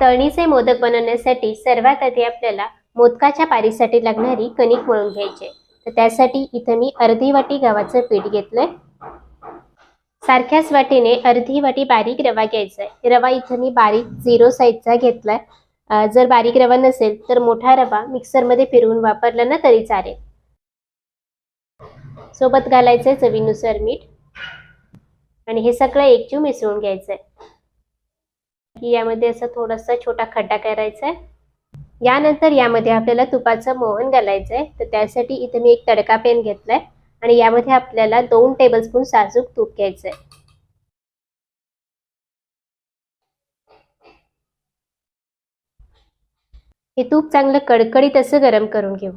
तळणीचे मोदक बनवण्यासाठी सर्वात आधी आपल्याला मोदकाच्या पारीसाठी लागणारी कणिक मळून घ्यायची आहे. तर त्यासाठी इथं मी अर्धी वाटी गव्हाचं पीठ घेतलंय. सारख्याच वाटीने अर्धी वाटी बारीक रवा घ्यायचा आहे. रवा इथं मी बारीक झिरो साईजचा घेतलाय. जर बारीक रवा नसेल तर मोठा रवा मिक्सरमध्ये फिरवून वापरला ना तरी चालेल. सोबत घालायचंय चवीनुसार मीठ. आणि हे सगळं एकजीव मिसळून घ्यायचंय. की यामध्ये असा थोडासा छोटा खड्डा करायचा आहे. यानंतर यामध्ये आपल्याला तुपाचं मोहन घालायचं आहे. तर त्यासाठी इथे मी एक तडका पेन घेतलाय आणि यामध्ये आपल्याला दोन टेबलस्पून साजूक तूप घ्यायचं आहे. हे तूप चांगलं कडकडीत असं गरम करून घेऊ.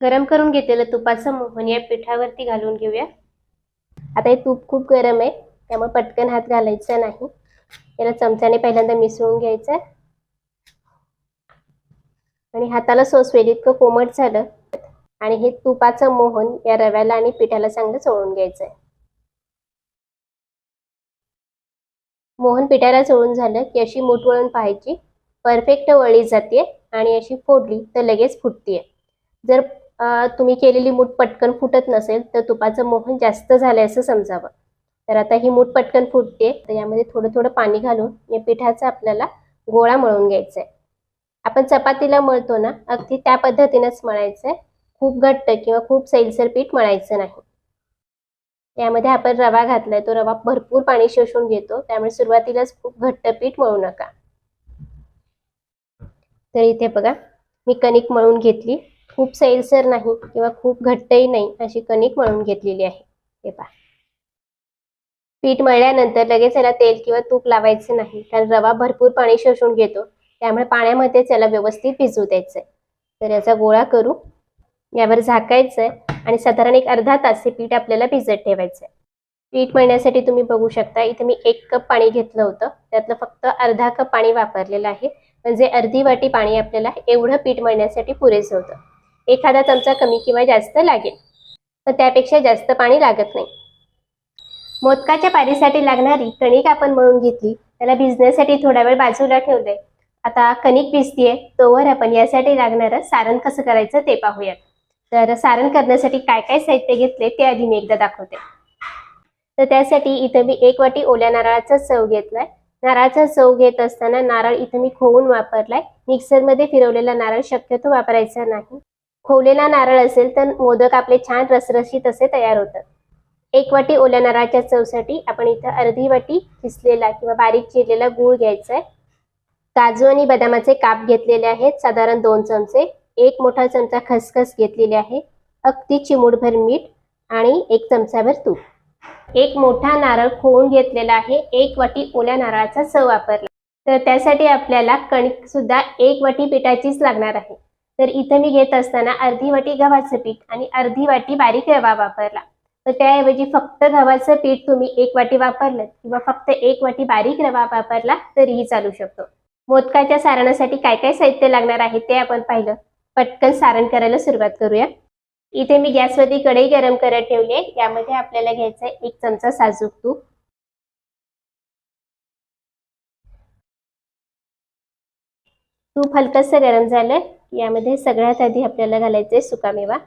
गरम करून घेतलेलं तुपाचं मोहन या पिठावरती घालून घेऊया. आता हे तूप खूप गरम आहे त्यामुळे पटकन हात घालायचा नाही. याला चमच्याने पहिल्यांदा मिसळून घ्यायचं आहे आणि हाताला सोसवेल इतकं कोमट झालं. आणि हे तुपाचं मोहन या रव्याला आणि पिठाला चांगलं चोळून घ्यायचं आहे मोहन पिठाला चोळून झालं की अशी मूठ वळून पाहायची. परफेक्ट वळी जाते आणि अशी फोडली तर लगेच फुटते जर तुम्ही केलेली मूठ पटकन फुटत नसेल तर तुपाचं मोहन जास्त झालंय असं समजावं. तर आता ही मूठ पटकन फुटते. तर यामध्ये थोडं थोडं पाणी घालून या पिठाचा आपल्याला गोळा मळून घ्यायचा आहे आपण चपातीला मळतो ना अगदी त्या पद्धतीनेच मळायचं आहे खूप घट्ट किंवा खूप सैलसर पीठ मळायचं नाही. यामध्ये आपण रवा घातलाय तो रवा भरपूर पाणी शोषून घेतो. त्यामुळे सुरुवातीलाच खूप घट्ट पीठ मळू नका. तर इथे बघा मी कणिक मळून घेतली. खूप सैलसर नाही किंवा खूप घट्टही नाही अशी कणिक मळून घेतलेली आहे. हे पहा. पीठ मळल्यानंतर लगेच याला तेल किंवा तूप लावायचे नाही. कारण रवा भरपूर पाणी शोषून घेतो. त्यामुळे पाण्यामध्येच याला व्यवस्थित भिजवू द्यायचंय. तर याचा गोळा करू. यावर झाकायचंय आणि साधारण एक अर्धा तास हे पीठ आपल्याला भिजत ठेवायचंय. पीठ मळण्यासाठी तुम्ही बघू शकता इथे मी एक कप पाणी घेतलं होतं. त्यातलं फक्त अर्धा कप पाणी वापरलेलं आहे. म्हणजे अर्धी वाटी पाणी आपल्याला एवढं पीठ मळण्यासाठी पुरेसं होतं. एखादा चमचा कमी किंवा जास्त लागेल. पण त्यापेक्षा जास्त पाणी लागत नाही. मोदकाच्या पारीसाठी लागणारी कणिक आपण मळून घेतली. त्याला भिजण्यासाठी थोडा वेळ बाजूला ठेवलंय. आता कणिक भिजतीये तोवर आपण यासाठी लागणारं सारण कसं करायचं ते पाहूयात. तर सारण करण्यासाठी काय काय साहित्य घेतले ते आधी मी एकदा दाखवते. तर त्यासाठी इथं मी एक वाटी ओल्या नारळाचा चव घेतलाय. नारळाचा चव घेत असताना नारळ इथं मी खोवून वापरलाय. मिक्सरमध्ये फिरवलेला नारळ शक्यतो वापरायचा नाही. खोवलेला नारळ असेल तर मोदक आपले छान रसरशीत असे तयार होतात. एक वाटी ओल्या नारळाच्या चवसाठी आपण इथं अर्धी वाटी किसलेला किंवा बारीक चिरलेला गूळ घ्यायचा आहे काजू आणि बदामाचे काप घेतलेले आहेत साधारण दोन चमचे. एक मोठा चमचा खसखस घेतलेली आहे अगदी चिमूटभर मीठ आणि एक चमचाभर तूप. एक मोठा नारळ खोवून घेतलेला आहे एक वाटी ओल्या नारळाचा चव वापरला. तर त्यासाठी आपल्याला कणिक सुद्धा एक वाटी पिठाचीच लागणार आहे. तर इथं मी घेत असताना अर्धी वाटी गव्हाचं पीठ आणि अर्धी वाटी बारीक रवा वापरला. तर त्याऐवजी फक्त गव्हाचं पीठ तुम्ही एक वाटी वापरलं किंवा फक्त एक वाटी बारीक रवा वापरला तरीही चालू शकतो. मोदकाच्या सारणासाठी काय काय साहित्य लागणार आहे ते आपण पाहिलं. पटकन सारण करायला सुरुवात करूया. इथे मी गॅसवरती कढई गरम करत ठेवली आहे. यामध्ये आपल्याला घ्यायचं आहे एक चमचा साजूक तूप. तूप हलकंसं गरम झालं यामध्ये सगळ्यात आधी आपल्याला घालायचं आहे सुकामेवा.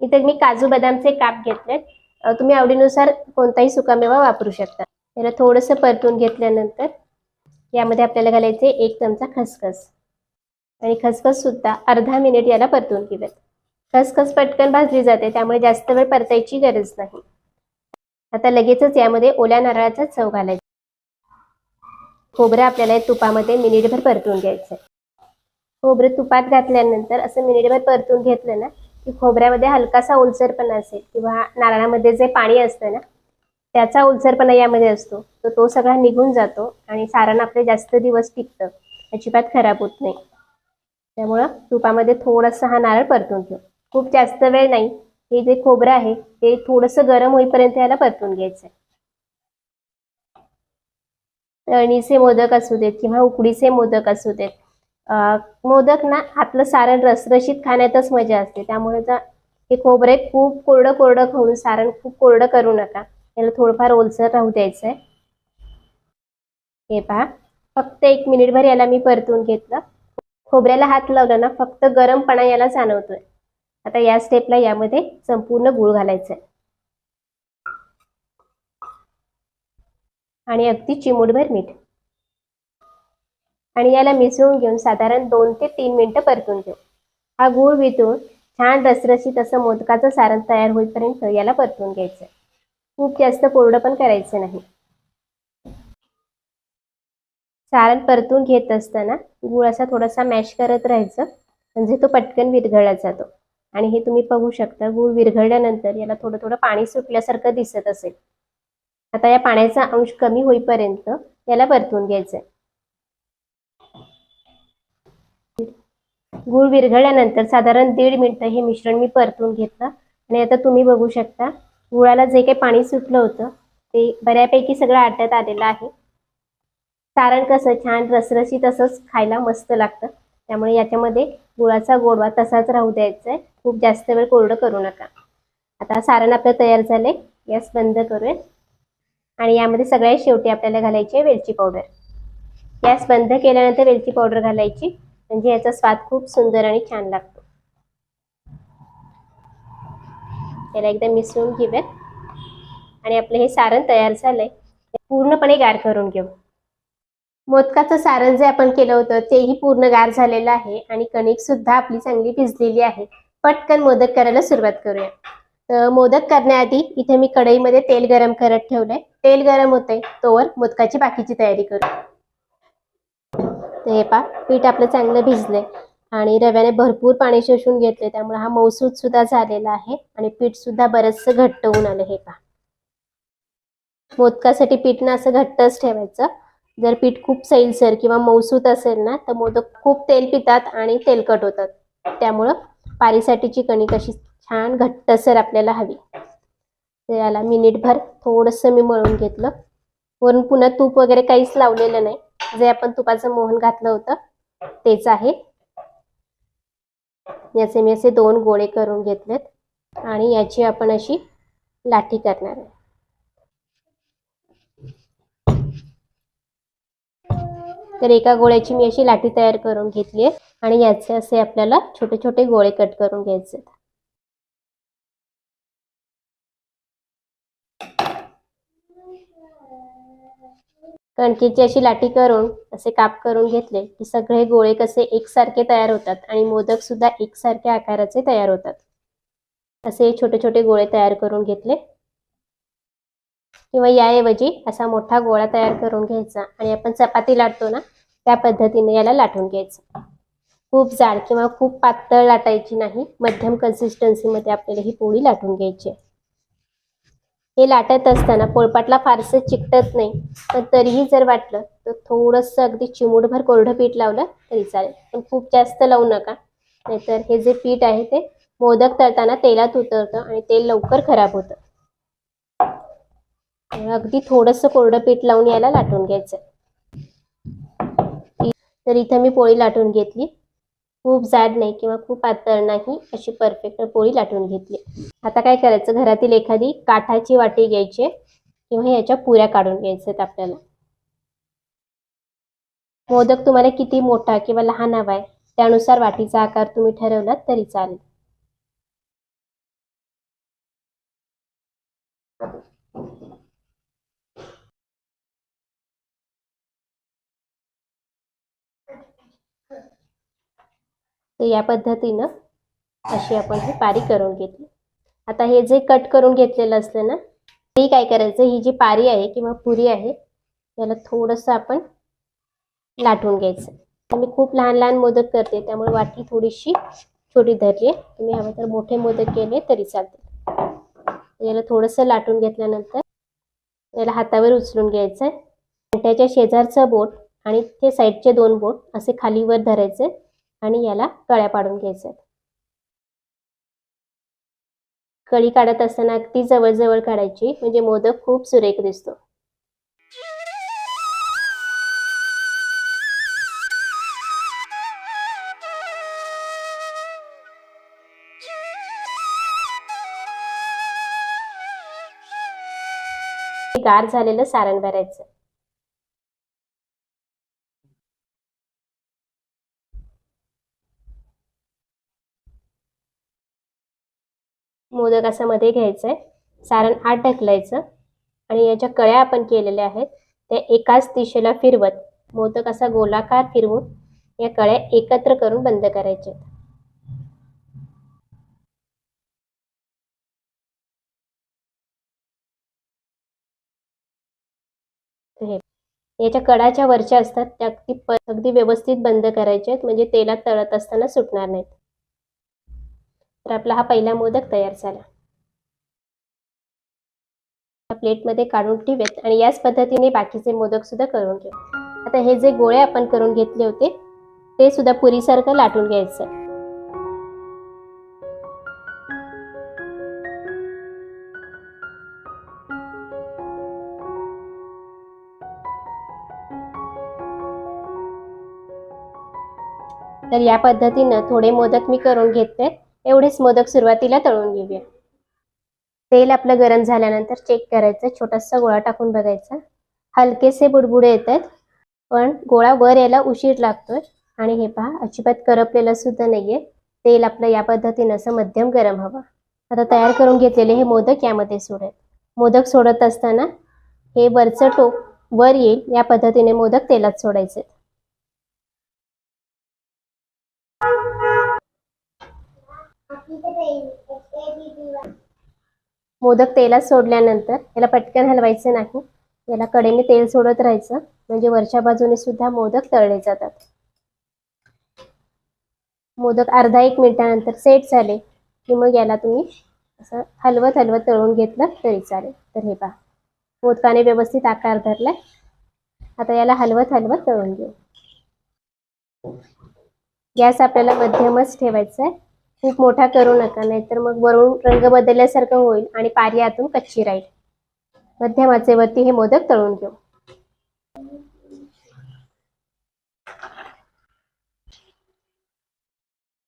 इथे मी काजू बदामचे काप घेतलेत. तुम्ही आवडीनुसार कोणताही सुकामेवा वापरू शकता. त्याला थोडंसं परतून घेतल्यानंतर यामध्ये आपल्याला घालायचे एक चमचा खसखस. आणि खसखस सुद्धा अर्धा मिनिट याला परतून घेऊयात. खसखस पटकन भाजली जाते त्यामुळे जास्त वेळ परतायची गरज नाही. आता लगेचच यामध्ये ओल्या नारळाचा चव घालायचा. खोबरं आपल्याला या तुपामध्ये मिनिटभर परतून घ्यायचं खोबरं तुपात घातल्यानंतर असं मिनिटभर परतून घेतलं ना की खोबऱ्यामध्ये हलकासा ओलसरपणा असेल किंवा नारळामध्ये जे पाणी असतं ना त्याचा ओलसरपणा यामध्ये असतो. तर तो सगळा निघून जातो आणि सारण आपले जास्त दिवस टिकतं. अजिबात खराब होत नाही. त्यामुळं तुपामध्ये थोडासा हा नारळ परतून घेऊ खूप जास्त वेळ नाही. हे जे खोबरं आहे ते थोडंसं गरम होईपर्यंत याला परतून घ्यायचं आहे. तळणीचे मोदक असू देत किंवा उकडीचे मोदक असू देत मोदक ना आतलं सारण रसरशीत खाण्यातच मजा असते. त्यामुळे हे खोबरे खूप कोरडं कोरडं खाऊन सारण खूप कोरडं करू नका. याला थोडंफार ओलसर राहू द्यायचं आहे हे पहा. फक्त एक मिनिटभर याला मी परतून घेतलं. खोबऱ्याला हात लावला ना फक्त गरमपणा याला जाणवतोय. आता या स्टेपला यामध्ये संपूर्ण गुळ घालायचा आहे आणि अगदी चिमूटभर मीठ. आणि याला मिसळून घेऊन साधारण दोन ते तीन मिनिटं परतून घेऊ. हा गूळ वितळून छान रसरशीत असं मोदकाचं सारण तयार होईपर्यंत याला परतून घ्यायचं खूप जास्त कोरडं पण करायचं नाही. सारण परतून घेत असताना गूळ असा थोडासा मॅश करत राहायचं. म्हणजे तो पटकन विरघळला जातो. आणि हे तुम्ही बघू शकता गूळ विरघळल्यानंतर याला थोडं थोडं पाणी सुटल्यासारखं दिसत असेल. आता या पाण्याचा अंश कमी होईपर्यंत याला परतून घ्यायचं आहे गूळ विरघळल्यानंतर साधारण दीड मिनटं हे मिश्रण मी परतून घेतलं. आणि आता तुम्ही बघू शकता गुळाला जे काही पाणी सुटलं होतं ते बऱ्यापैकी सगळं आटत आलेलं आहे. सारण कसं छान रसरशीत तसंच खायला मस्त लागतं. त्यामुळे याच्यामध्ये गुळाचा गोडवा तसाच राहू द्यायचा आहे खूप जास्त वेळ कोरडं करू नका. आता सारण आपलं तयार झालंय. गॅस बंद करूया. आणि यामध्ये सगळ्यात शेवटी आपल्याला घालायची आहे वेलची पावडर. गॅस बंद केल्यानंतर वेलची पावडर घालायची. म्हणजे याचा स्वाद खूप सुंदर आणि छान लागतो. त्याला एकदा मिसळून घेऊयात. आणि आपलं हे सारण तयार झालंय. पूर्णपणे गार करून घेऊ. मोदकाचं सारण जे आपण केलं होतं तेही पूर्ण गार झालेलं आहे आणि कणिक सुद्धा आपली चांगली भिजलेली आहे. पटकन मोदक करायला सुरुवात करूया. तर मोदक करण्याआधी इथे मी कढईमध्ये तेल गरम करत ठेवलंय. तेल गरम होतंय तोवर मोदकाची बाकीची तयारी करू. तर हे पा पीठ आपलं चांगलं भिजलंय. आणि रव्याने भरपूर पाणी शोषून घेतले त्यामुळे हा मौसूद सुद्धा झालेला आहे आणि पीठ सुद्धा बरचसं घट्ट होऊन आलं हे पा मोदकासाठी पीठ ना असं घट्टच ठेवायचं. जर पीठ खूप सैलसर किंवा मौसूत असेल ना तर मोदक खूप तेल पितात आणि तेलकट होतात. त्यामुळं पारीसाठीची कणिक अशी छान घट्टसर आपल्याला हवी. तर याला मिनिटभर थोडंसं मी मळून घेतलं. वरून पुन्हा तूप वगैरे काहीच लावलेलं नाही. जे आपण तुपाचं मोहन घातलं होतं तेच आहे. याचे मी असे दोन गोळे करून घेतलेत आणि याची आपण अशी लाठी करणार आहे. तर एका गोळ्याची मी अशी लाठी तयार करून घेतली आहे आणि याचे असे आपल्याला छोटे छोटे गोळे कट करून घ्यायचे आहेत. कणकीची अशी लाटी करून असे काप करून घेतले की सगळे गोळे कसे एकसारखे तयार होतात आणि मोदक सुद्धा एकसारख्या आकाराचे तयार होतात. असे छोटे छोटे गोळे तयार करून घेतले. किंवा याऐवजी असा मोठा गोळा तयार करून घ्यायचा आणि आपण चपाती लाटतो ना त्या पद्धतीने याला लाटून घ्यायचं. खूप जाड किंवा खूप पातळ लाटायची नाही मध्यम कन्सिस्टन्सीमध्ये आपल्याला ही पोळी लाटून घ्यायची आहे. हे लाटत असताना पोळपाटला फारसं चिकटत नाही. पण तरीही जर वाटलं तर थोडंसं अगदी चिमूटभर कोरडं पीठ लावलं तरी चालेल. पण खूप जास्त लावू नका. नाहीतर हे जे पीठ आहे ते मोदक तळताना तेलात उतरतं आणि तेल लवकर खराब होतं. अगदी थोडंसं कोरडं पीठ लावून याला लाटून घ्यायचं. तर इथं मी पोळी लाटून घेतली. खूप जाड नाही किंवा खूप पातळ नाही अशी परफेक्ट पोळी लाटून घेतली. आता काय करायचं? घरातील एखादी काठाची वाटी घ्यायची किंवा याच्या पुऱ्या काढून घ्यायच्यात आपल्याला. मोदक तुम्हाला किती मोठा किंवा लहान हवा आहे त्यानुसार वाटीचा आकार तुम्ही ठरवलात तरी चालेल. तर या पद्धतीनं अशी आपण ही पारी करून घेतली. आता हे जे कट करून घेतलेलं असलं ना ते काय करायचं? ही जी पारी आहे किंवा पुरी आहे याला थोडंसं आपण लाटून घ्यायचं. मी खूप लहान लहान मोदक करते त्यामुळे वाटी थोडीशी छोटी धरली आहे. तुम्ही हवं तर मोठे मोदक केले तरी चालते याला थोडंसं लाटून घेतल्यानंतर याला हातावर उचलून घ्यायचं आहे आणि त्याच्या शेजारचं बोट आणि ते साईडचे दोन बोट असे खालीवर धरायचे. आणि याला कळ्या पाडून घ्यायच्या कळी काढत असताना अगदी जवळजवळ काढायची म्हणजे मोदक खूप सुरेख दिसतो. गार झालेलं सारण भरायचं. मोदक असा मध्ये घ्यायचा आहे सारण आत ढकलायचं. आणि याच्या कळ्या आपण केलेल्या आहेत. त्या एकाच दिशेला फिरवत मोदक असा गोलाकार फिरवून या कळ्या एकत्र करून बंद करायच्या आहेत. हे. याच्या कडाच्या वरच्या असतात त्या अगदी अगदी व्यवस्थित बंद करायच्या आहेत. म्हणजे तेलात तळत असताना सुटणार नाहीत. तर आपला हा पहिला मोदक तयार झाला. प्लेटमध्ये काढून ठेवेत आणि याच पद्धतीने बाकीचे मोदक सुद्धा करून घेऊ. आता हे जे गोळे आपण करून घेतले होते ते सुद्धा पुरीसारखं लाटून घ्यायचं. तर या पद्धतीनं थोडे मोदक मी करून घेते एवढेच मोदक सुरुवातीला तळून घेऊया. तेल आपलं गरम झाल्यानंतर चेक करायचं छोटासा गोळा टाकून बघायचा. हलकेसे बुडबुडे येत आहेत पण गोळा वर यायला उशीर लागतोय. आणि हे पहा अजिबात करपलेलं सुद्धा नाहीये. तेल आपलं या पद्धतीनं असं मध्यम गरम हवं. आता तयार करून घेतलेले हे मोदक यामध्ये सोडेल. मोदक सोडत असताना हे वरचं टोक वर येईल या पद्धतीने मोदक तेलात सोडायचे. मोदक तेलात सोडल्यानंतर याला पटकन हलवायचं नाही. याला कडेने तेल सोडत राहायचं. म्हणजे वरच्या बाजूने सुद्धा मोदक तळले जातात. मोदक अर्धा एक मिनिटानंतर सेट झाले की मग याला तुम्ही असं हलवत हलवत तळून घेतलं तरी चालेल. तर हे पहा. मोदकाने व्यवस्थित आकार धरलाय. आता याला हलवत हलवत तळून घेऊ. गॅस आपल्याला मध्यमच ठेवायचा आहे. खूप मोठा करू नका नाहीतर मग वरून रंग बदलल्यासारखं होईल आणि पारी आतून कच्ची राहील. मध्यम आचेवरती हे मोदक तळून घेऊ.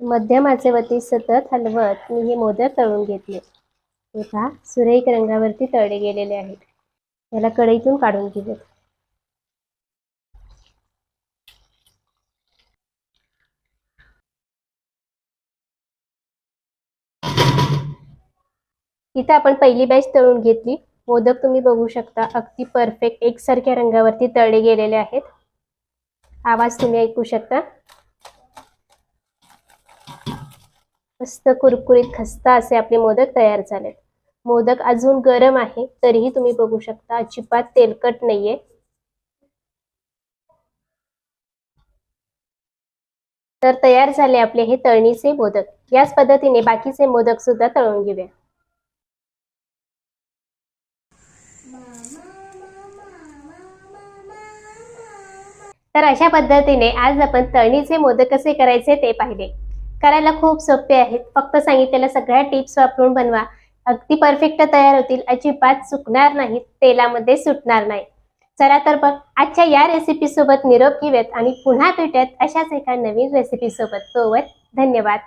मध्यम आचेवरती सतत हलवत मी हे मोदक तळून घेतले. हे पहा सुरेख रंगावरती तळले गेलेले आहेत. याला कढईतून काढून घेऊयात. इथं आपण पहिली बॅच तळून घेतली. मोदक तुम्ही बघू शकता. अगदी परफेक्ट एकसारख्या रंगावरती तळले गेलेले आहेत. आवाज तुम्ही ऐकू शकता. मस्त कुरकुरीत खस्ता असे आपले मोदक तयार झालेत. मोदक अजून गरम आहे तरीही तुम्ही बघू शकता. अजिबात तेलकट नाहीये. तर तयार झाले आपले हे तळणीचे मोदक. याच पद्धतीने बाकीचे मोदक सुद्धा तळून घेऊया. तर अशा पद्धतीने आज आपण तळणीचे मोदक कसे करायचे ते पाहिले. करायला खूप सोपे आहेत. फक्त सांगितलेल्या सगळ्या टिप्स वापरून बनवा. अगदी परफेक्ट तयार होतील. अजिबात चुकणार नाहीत. तेलामध्ये सुटणार नाही. चला तर बघ आजच्या या रेसिपी सोबत निरोप घेऊयात आणि पुन्हा भेटत अशाच एका नवीन रेसिपी सोबत. तोवर धन्यवाद.